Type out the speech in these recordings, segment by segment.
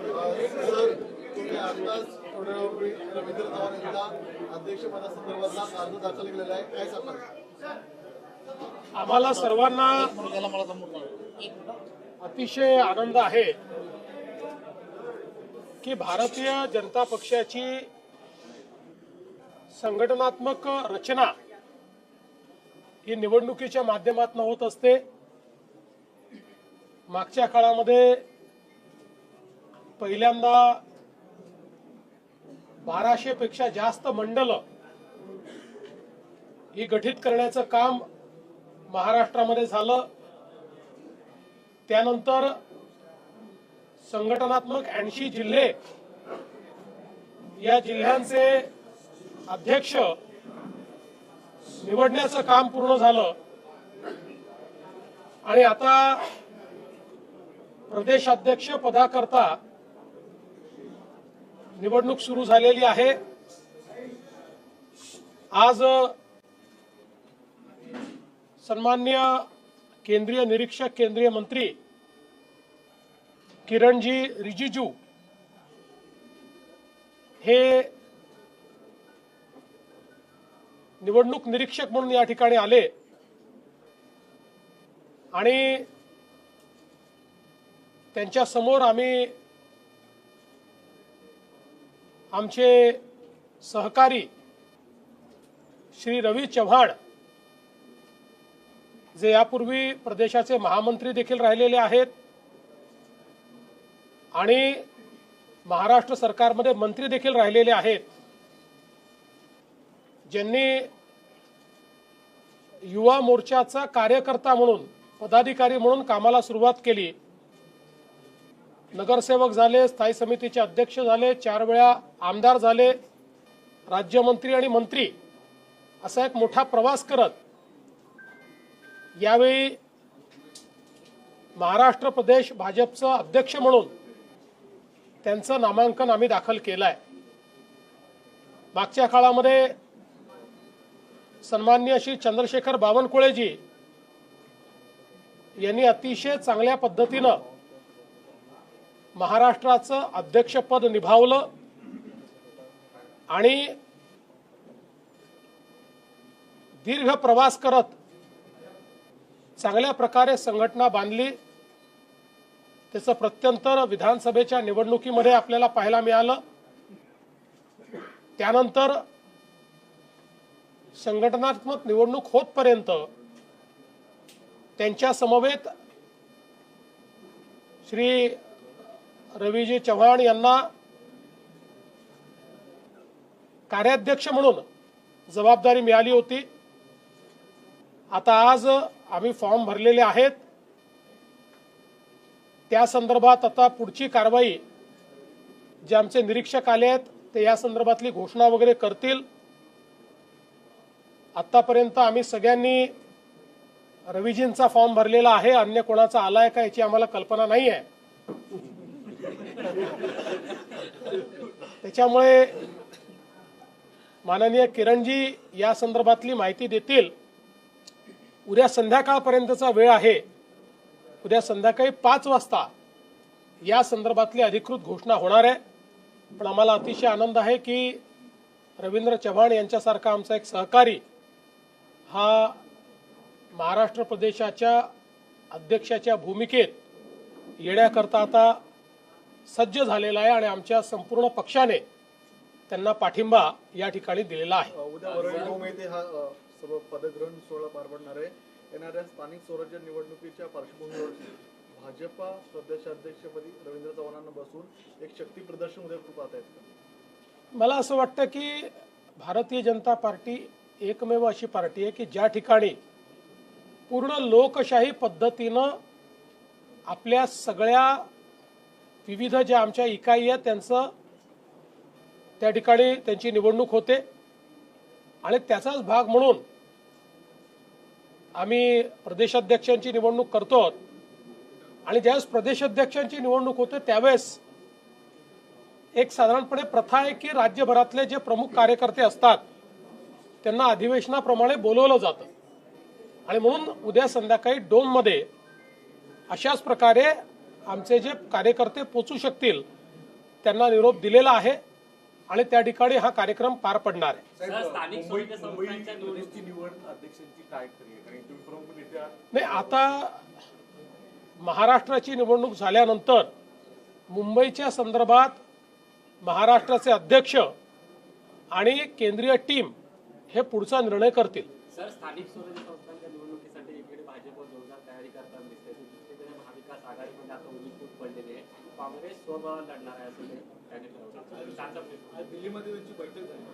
Sir तुम्ही आताच रवींद्र चव्हाण अध्यक्षपदासंदर्भातला अर्ज दाखल केलेला आहे काय सांगणार आम्हाला सर्वांना अतिशय आनंद आहे की भारतीय जनता पक्षाची संघटनात्मक रचना ही निवडणुकीच्या माध्यमातून होत असते. मागच्या काळामध्ये पहिल्यांदा बाराशे पेक्षा जास्त मंडल ही गठीत करण्याचं काम महाराष्ट्रामध्ये झालं. त्यानंतर संघटनात्मक ऐंशी जिल्हे या जिल्ह्यांचे अध्यक्ष निवडण्याचं काम पूर्ण झालं. आणि आता प्रदेशाध्यक्ष पदाकरता निवडणूक सुरू झालेली आहे. आज सन्मान्य केंद्रीय निरीक्षक केंद्रीय मंत्री किरणजी रिजिजू हे निवडणूक निरीक्षक म्हणून या ठिकाणी आले. आणि त्यांच्यासमोर आम्ही आमचे सहकारी श्री रवी चव्हाण जे यापूर्वी प्रदेशाचे महामंत्री देखील राहिलेले आहेत आणि महाराष्ट्र सरकारमध्ये मंत्री देखील राहिलेले आहेत ज्यांनी युवा मोर्चाचा कार्यकर्ता म्हणून पदाधिकारी म्हणून कामाला सुरुवात केली. नगरसेवक झाले स्थायी समितीचे अध्यक्ष झाले चार वेळा आमदार झाले राज्यमंत्री आणि मंत्री असा एक मोठा प्रवास करत यावेळी महाराष्ट्र प्रदेश भाजपचं अध्यक्ष म्हणून त्यांचं नामांकन आम्ही दाखल केलं आहे मागच्या काळामध्ये सन्मान्य श्री चंद्रशेखर बावनकुळेजी यांनी अतिशय चांगल्या पद्धतीनं महाराष्ट्राचं अध्यक्षपद निभावलं आणि दीर्घ प्रवास करत चांगल्या प्रकारे संघटना बांधली. त्याचं प्रत्यंतर विधानसभेच्या निवडणुकीमध्ये आपल्याला पाहायला मिळालं. त्यानंतर संघटनात्मक निवडणूक होतपर्यंत त्यांच्या समवेत श्री रवीजी चव्हाण यांना कार्याध्यक्ष म्हणून जबाबदारी मिळाली होती. आता आज आम्ही फॉर्म भरलेले आहेत. त्या संदर्भात आता पुढची कारवाई जे आमचे निरीक्षक आले आहेत ते या संदर्भातली घोषणा वगैरे करतील. आतापर्यंत आम्ही सगळ्यांनी रवीजींचा फॉर्म भरलेला आहे. अन्य कोणाचा आलाय का याची आम्हाला कल्पना नाही आहे त्याच्यामुळे माननीय किरणजी या संदर्भातली माहिती देतील. उद्या संध्याकाळपर्यंतचा वेळ आहे. उद्या संध्याकाळी पाच वाजता या संदर्भातली अधिकृत घोषणा होणार आहे. पण आम्हाला अतिशय आनंद आहे की रवींद्र चव्हाण यांच्यासारखा आमचा एक सहकारी हा महाराष्ट्र प्रदेशाच्या अध्यक्षाच्या भूमिकेत येण्याकरता आता सज्ज झालेला आहे आणि आमच्या संपूर्ण पक्षाने त्यांना पाठिंबा या ठिकाणी दिलेला आहे. उद्या वरळी हा सर्व पदग्रहण सोहळा पार पडणार आहे. येणाऱ्या स्थानिक स्वराज्य निवडणुकीच्या पार्श्वभूमीवर भाजपा प्रदेशाध्यक्षपदी रवींद्र चव्हाणांना बसून एक शक्ती प्रदर्शन उद्या पाहत आहेत मला असं वाटतं की भारतीय जनता पार्टी एकमेव अशी पार्टी आहे की ज्या ठिकाणी पूर्ण लोकशाही पद्धतीनं आपल्या सगळ्या विविध ज्या आमच्या इकाई आहेत त्यांचं त्या ठिकाणी त्यांची निवडणूक होते. आणि त्याचाच भाग म्हणून आम्ही प्रदेशाध्यक्षांची निवडणूक करतो आणि ज्यावेळेस प्रदेशाध्यक्षांची निवडणूक होते त्यावेळेस एक साधारणपणे प्रथा आहे की राज्यभरातले जे प्रमुख कार्यकर्ते असतात त्यांना अधिवेशनाप्रमाणे बोलवलं जातं. आणि म्हणून उद्या संध्याकाळी डोममध्ये अशाच प्रकारे आमचे जे कार्यकर्ते पोचू शकतील त्यांना निरोप दिलेला आहे आणि त्या ठिकाणी हा कार्यक्रम पार पडणार आहे. नाही आता महाराष्ट्राची निवडणूक झाल्यानंतर मुंबईच्या संदर्भात महाराष्ट्राचे अध्यक्ष आणि केंद्रीय टीम हे पुढचा निर्णय करतील. पडलेली आहे काँग्रेस स्वबळावर लढणार आहे असं ते त्याने ठरवलं. दिल्लीमध्ये त्यांची बैठक झाली.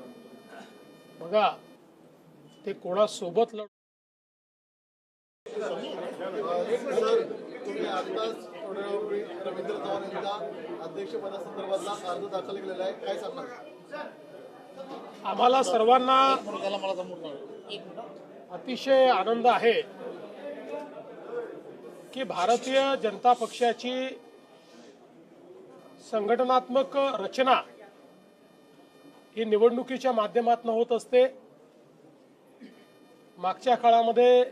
बघा ते कोणासोबत लढ सर तुम्ही आताच थोड्या वेळापूर्वी रवींद्र चव्हाण यांच्या अध्यक्षपदासंदर्भातला अर्ज दाखल केलेला आहे. काय सांगणार? आम्हाला सर्वांना अतिशय आनंद आहे की भारतीय जनता पक्षाची संघटनात्मक रचना ही निवडणुकीच्या माध्यमातून होत असते. मागच्या काळामध्ये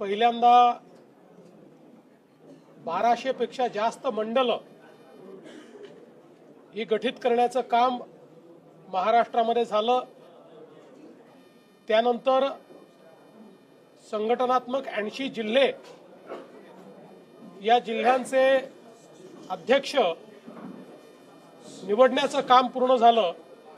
पहिल्यांदा बाराशे पेक्षा जास्त मंडलं ही गठीत करण्याचं काम महाराष्ट्रामध्ये झालं. त्यानंतर संघटनात्मक ऐंशी जिल्हे या जिल्ह्यांचे अध्यक्ष निवडण्याचं काम पूर्ण झालं.